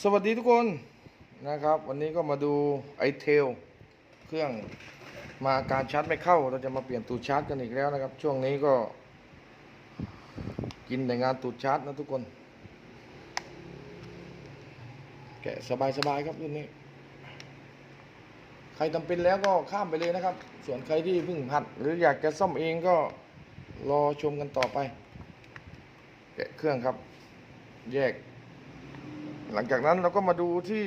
สวัสดีทุกคนนะครับ วันนี้ก็มาดูไอเทลเครื่องมาการชาร์จไม่เข้า เราจะมาเปลี่ยนตูดชาร์จกันอีกแล้วนะครับ ช่วงนี้ก็ กินแต่งานตูดชาร์จนะทุกคน แกะสบายๆครับรุ่นนี้ ใครจำเป็นแล้วก็ข้ามไปเลยนะครับ ส่วนใครที่เพิ่งหัด หรืออยากจะซ่อมเองก็รอชมกันต่อไป แกะเครื่องครับ แยก หลังจากนั้นเราก็มาดูที่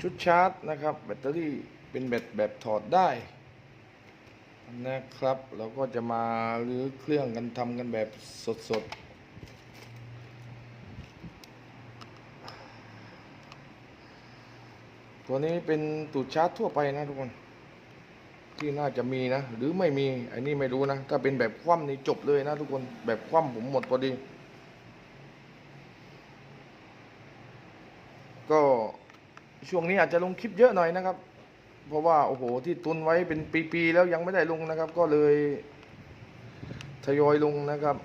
ชุดชาร์จนะครับ แบตเตอรี่เป็นแบตแบบถอดได้นะครับ เราก็จะมารื้อเครื่องกันทำกันแบบสดๆตัวนี้เป็นตูดชาร์จทั่วไปนะทุกคน ที่น่าจะมีนะ หรือไม่มีไอ้นี่ไม่รู้นะ ถ้าเป็นแบบคว่ำนี่จบเลยนะทุกคนแบบคว่ำผมหมดพอดี ก็ ช่วงนี้อาจจะลงคลิปเยอะหน่อยนะครับ เพราะว่าโอ้โหที่ตุนไว้เป็นปีๆแล้วยังไม่ได้ลงนะครับ ก็เลยทยอยลงนะครับ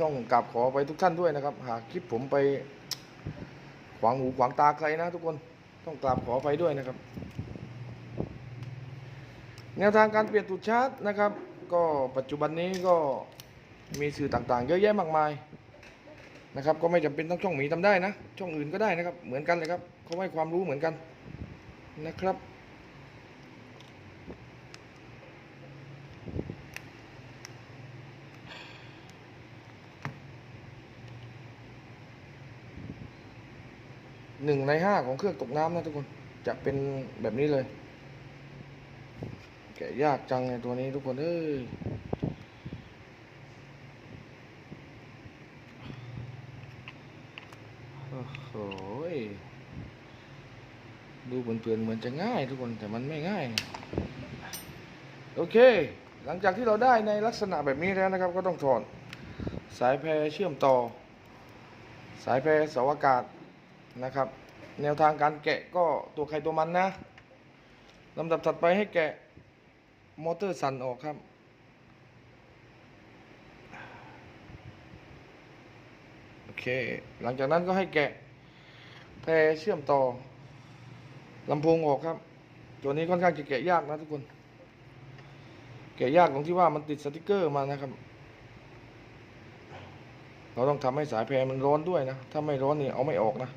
ต้องกราบขอไปทุกท่านด้วยนะครับ หากคลิปผมไปขวางหูขวางตาใครนะทุกคนต้องกราบขอไปด้วยนะครับ แนวทางการเปลี่ยนตูดชาร์จนะครับ ก็ปัจจุบันนี้ก็มีสื่อต่างๆ เยอะแยะมากมาย นะครับ ก็ไม่จำเป็นต้องช่องหมีทำได้นะ ช่องอื่นก็ได้นะครับ เหมือนกันเลยครับเขาให้ความรู้เหมือนกันนะครับ หนึ่งในห้าของเครื่องตกน้ำนะทุกคนจะเป็นแบบนี้เลย แกะยากจังไงตัวนี้ทุกคนเอ้ย โอ้โหดูเปลือนๆเหมือนจะง่ายทุกคนแต่มันไม่ง่าย โอเค หลังจากที่เราได้ในลักษณะแบบนี้แล้วนะครับ ก็ต้องถอดสายแพรเชื่อมต่อ สายแพรเสาอากาศนะครับ แนวทางการแกะก็ตัวใครตัวมันนะลำดับถัดไปให้แกะมอเตอร์สั่นออกครับ โอ เค หลังจากนั้นก็ให้แกะแพรเชื่อมต่อลำโพงออกครับ ตัวนี้ค่อนข้างจะแกะยากนะทุกคน แกะยากตรงที่ว่ามันติดสติกเกอร์มานะครับ เราต้องทำให้สายแพรมันร้อนด้วยนะ ถ้าไม่ร้อนนี่เอาไม่ออกนะ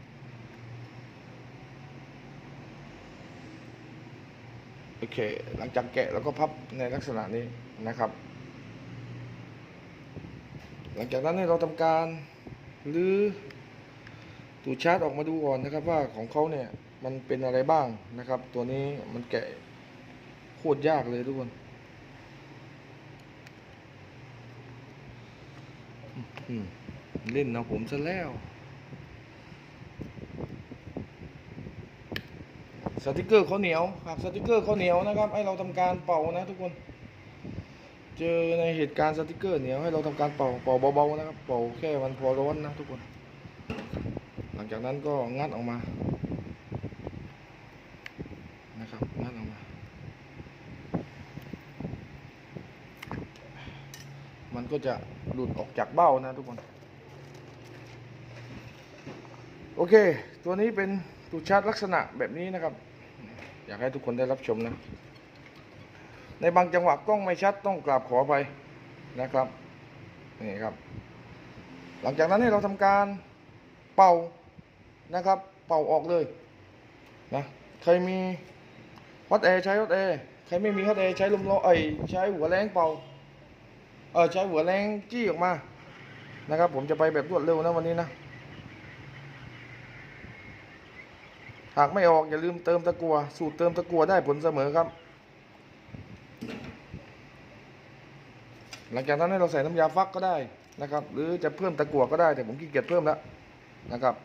โอเค หลังจากแกะเราก็พับในลักษณะนี้นะครับ หลังจากนั้นเราทำการ หรือตูดชาร์จออกมาดูก่อนนะครับว่าของเขาเนี่ยมันเป็นอะไรบ้างนะครับ ตัวนี้มันแกะโคตรยากเลยทุกคนเล่นเอาผมซะแล้วสติกเกอร์เขาเหนียวหากสติกเกอร์เขาเหนียวนะครับ ให้เราทำการเป่านะทุกคน เจอในเหตุการณ์สติกเกอร์เหนียวให้เราทำการเป่าเป่าเบาๆนะครับเป่าแค่มันพอร้อนนะทุกคน หลังจากนั้นก็งัดออกมานะครับงัดออกมา มันก็จะหลุดออกจากเบ้านะทุกคน โอเค ตัวนี้เป็นตูดชาร์จลักษณะแบบนี้นะครับ อยากให้ทุกคนได้รับชมนะ ในบางจังหวะกล้องไม่ชัดต้องกราบขอไปนะครับนี่ครับ หลังจากนั้นให้เราทำการเป่านะครับ เป่าออกเลยนะใครมีฮอตแอร์ใช้ฮอตแอร์ใครไม่มีฮอตแอร์ใช้ลมร้อนเอ้ยใช้หัวแรงเป่าเออใช้หัวแรงจี้ออกมานะครับ ผมจะไปแบบรวดเร็วนะวันนี้นะหากไม่ออกอย่าลืมเติมตะกัว สูตรเติมตะกัวได้ผลเสมอครับ หลังจากนั้นให้เราใส่น้ำยาฟักก็ได้นะครับ หรือจะเพิ่มตะกั่วก็ได้แต่ผมขี้เกียจเพิ่มแล้วนะครับ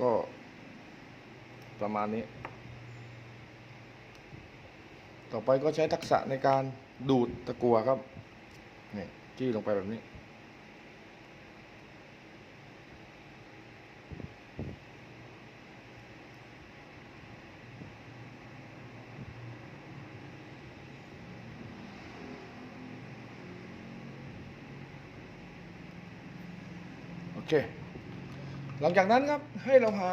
ก็ประมาณนี้ ต่อไปก็ใช้ทักษะในการดูดตะกั่วครับนี่จี้ลงไปแบบนี้ เค หลังจากนั้นครับให้เราหา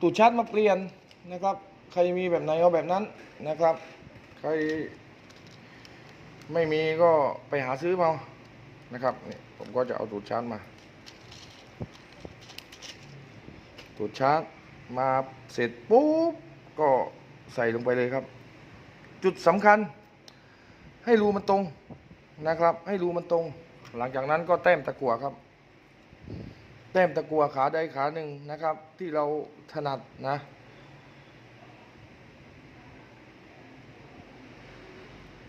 ตูดชาร์จมาเปลี่ยนนะครับ ใครมีแบบไหนเอาแบบนั้นนะครับ ใครไม่มีก็ไปหาซื้อมานะครับนี่ผมก็จะเอาตูดชาร์จมา ตูดชาร์จมาเสร็จปุ๊บก็ใส่ลงไปเลยครับ จุดสำคัญ ให้รูมันตรงนะครับ ให้รูมันตรง หลังจากนั้นก็แต้มตะกั่วครับ แต้มตะกั่วขาใดขาหนึ่งนะครับ ที่เราถนัดนะ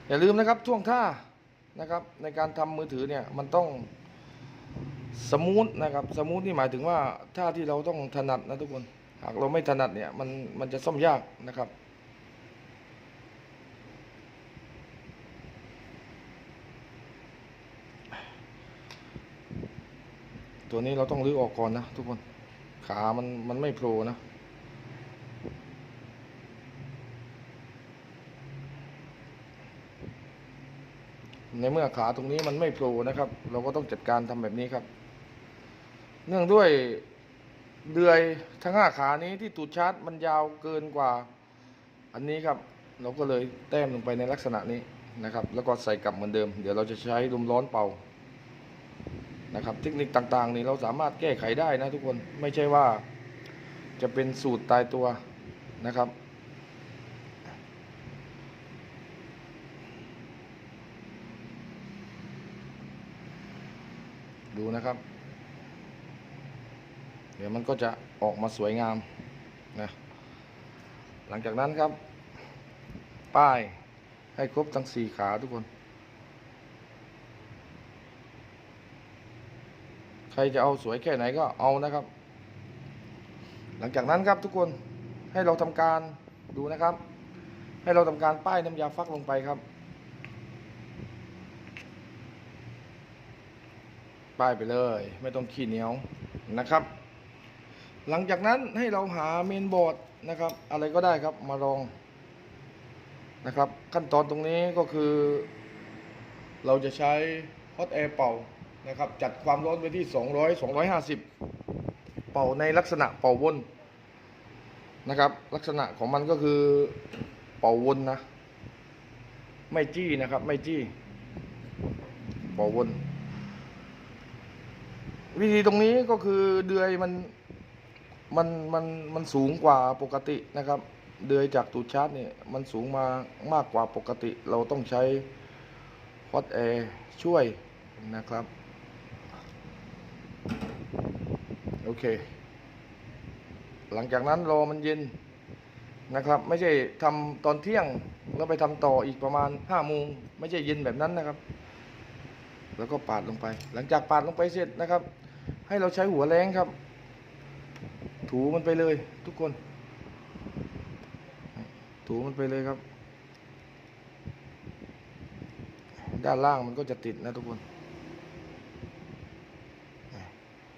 อย่าลืมนะครับท่วงท่านะครับในการทำมือถือเนี่ยมันต้องสมูทนะครับสมูทนี่หมายถึงว่าท่าที่เราต้องถนัดนะทุกคน หากเราไม่ถนัดเนี่ยมันมันจะซ่อมยากนะครับ ตัวนี้เราต้องรื้อออกก่อนนะทุกคน ขามันมันไม่โผล่นะ ในเมื่อขาตรงนี้มันไม่โผล่นะครับ เราก็ต้องจัดการทำแบบนี้ครับ เนื่องด้วยเดือยทั้งห้าขานี้ที่ตูดชาร์จมันยาวเกินกว่า อันนี้ครับ เราก็เลยแต้มลงไปในลักษณะนี้นะครับ แล้วก็ใส่กลับเหมือนเดิม เดี๋ยวเราจะใช้ลมร้อนเป่า นะครับ เทคนิคต่างๆนี่เราสามารถแก้ไขได้นะทุกคนไม่ใช่ว่าจะเป็นสูตรตายตัวนะครับ ดูนะครับ เดี๋ยวมันก็จะออกมาสวยงามนะหลังจากนั้นครับ ป้ายให้ครบทั้งสี่ขาทุกคน ใครจะเอาสวยแค่ไหนก็เอานะครับ หลังจากนั้นครับทุกคนให้เราทำการดูนะครับ ให้เราทำการป้ายน้ำยาฟักลงไปครับ ป้ายไปเลย ไม่ต้องขี้เหนียวนะครับ หลังจากนั้นให้เราหาเมนบอร์ดนะครับ อะไรก็ได้ครับมารองนะครับ ขั้นตอนตรงนี้ก็คือ เราจะใช้ฮอตแอร์เป่า นะครับจัดความร้อนไปที่ 200 250 เป่าในลักษณะเป่าวนนะครับ ลักษณะของมันก็คือเป่าวนนะ ไม่จี้นะครับ ไม่จี้ เป่าวน วิธีตรงนี้ก็คือเดือยมันมันมันมันสูงกว่าปกตินะครับ เดือยจากตูดชาร์จเนี่ยมันสูงมามากกว่าปกติ เราต้องใช้ฮอตแอร์ช่วยนะครับ โอเค หลังจากนั้นรอมันเย็นนะครับ ไม่ใช่ทำตอนเที่ยงแล้วไปทำต่ออีกประมาณห้าโมงไม่ใช่เย็นแบบนั้นนะครับ แล้วก็ปาดลงไป หลังจากปาดลงไปเสร็จนะครับ ให้เราใช้หัวแรงครับ ถูมันไปเลยทุกคน ถูมันไปเลยครับ ด้านล่างมันก็จะติดนะทุกคน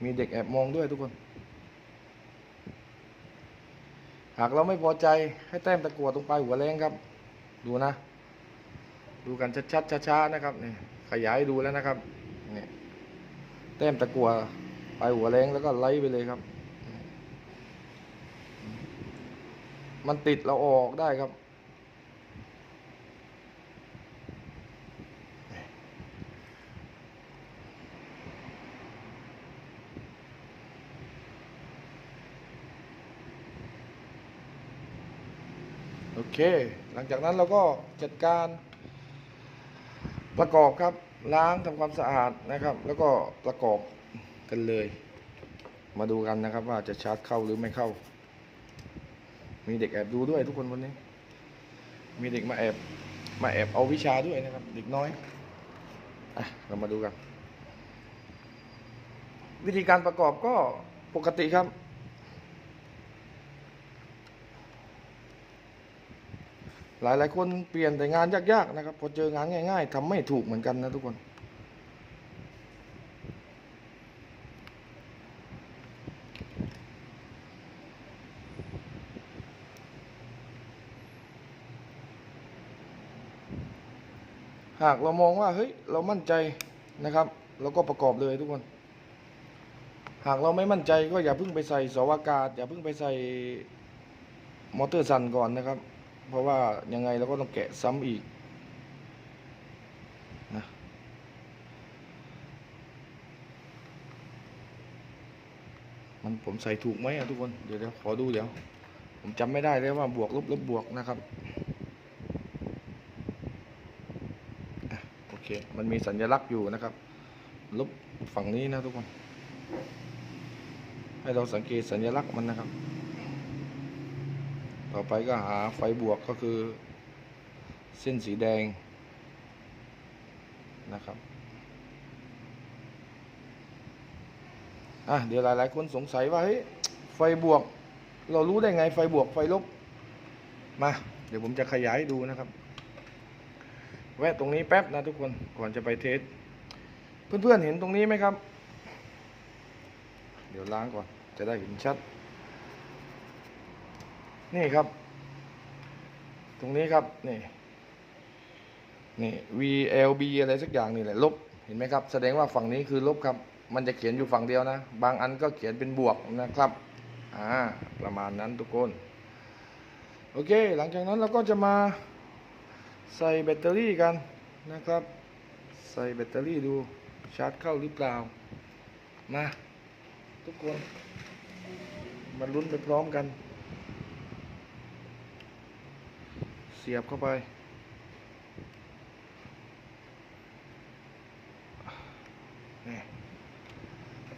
มีเด็กแอบมองด้วยทุกคน หากเราไม่พอใจให้แต้มตะกั่วตรงปลายหัวแรงครับ ดูนะ ดูกันชัดๆช้าๆนะครับนี่ขยายดูแล้วนะครับนี่แต้มตะกั่วปลายหัวแรงแล้วก็ไล่ไปเลยครับ มันติดเราออกได้ครับ เค หลังจากนั้นเราก็จัดการ ประกอบครับล้างทำความสะอาดนะครับ แล้วก็ประกอบกันเลย มาดูกันนะครับ ว่าจะชาร์จเข้าหรือไม่เข้า มีเด็กแอบดูด้วยทุกคนวันนี้ มีเด็กมาแอบมาแอบเอาวิชาด้วยนะครับ เด็กน้อยอะเรามาดูกัน วิธีการประกอบก็ปกติครับ หลายหลายคนเปลี่ยนแต่งานยากๆนะครับ พอเจองานง่ายๆทำไม่ถูกเหมือนกันนะทุกคน หากเรามองว่าเฮ้ยเรามั่นใจนะครับเราก็ประกอบเลยทุกคน หากเราไม่มั่นใจก็อย่าเพิ่งไปใส่สาอากาศอย่าเพิ่งไปใส่มอเตอร์ซันก่อนนะครับ เพราะว่ายังไงเราก็ต้องแกะซ้ำอีกนะมันผมใส่ถูกไหมอะทุกคน เดี๋ยวเดี๋ยวขอดูเดี๋ยว ผมจำไม่ได้เลยว่าบวกลบลบบวกนะครับโอเค มันมีสัญลักษณ์อยู่นะครับ ลบฝั่งนี้นะทุกคน ให้เราสังเกตสัญลักษณ์มันนะครับ ต่อไปก็หาไฟบวกก็คือเส้นสีแดงนะครับอะเดี๋ยวหลายๆคนสงสัยว่าเฮ้ยไฟบวก เรารู้ได้ไงไฟบวกไฟลบมา เดี๋ยวผมจะขยายดูนะครับ แวะตรงนี้แป๊บนะทุกคนก่อนจะไปเทส เพื่อนๆเห็นตรงนี้ไหมครับ เดี๋ยวล้างก่อนจะได้เห็นชัด นี่ครับ ตรงนี้ครับนี่นี่ VLB อะไรสักอย่างนี่แหละลบเห็นไหมครับ แสดงว่าฝั่งนี้คือลบครับ มันจะเขียนอยู่ฝั่งเดียวนะ บางอันก็เขียนเป็นบวกนะครับอ่าประมาณนั้นทุกคนโอเค หลังจากนั้นเราก็จะมาใส่แบตเตอรี่กันนะครับ ใส่แบตเตอรี่ดูชาร์จเข้าหรือเปล่ามาทุกคนมาลุ้นไปพร้อมกัน เสียบเข้าไป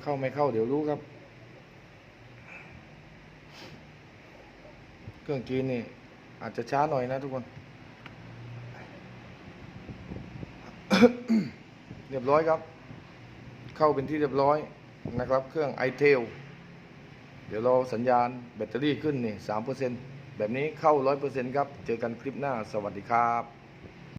เข้าไม่เข้าเดี๋ยวรู้ครับ เครื่องจีนนี่ อาจจะช้าหน่อยนะทุกคน เรียบร้อยครับ เข้าเป็นที่เรียบร้อยนะครับ เครื่อง i t e l เดี๋ยวเราสัญญาณแบตเตอรี่ขึ้นนี่สามเปอร์เซ็น แบบนี้เข้าร้อยเปอร์เซ็นครับ เจอกันคลิปหน้า สวัสดีครับ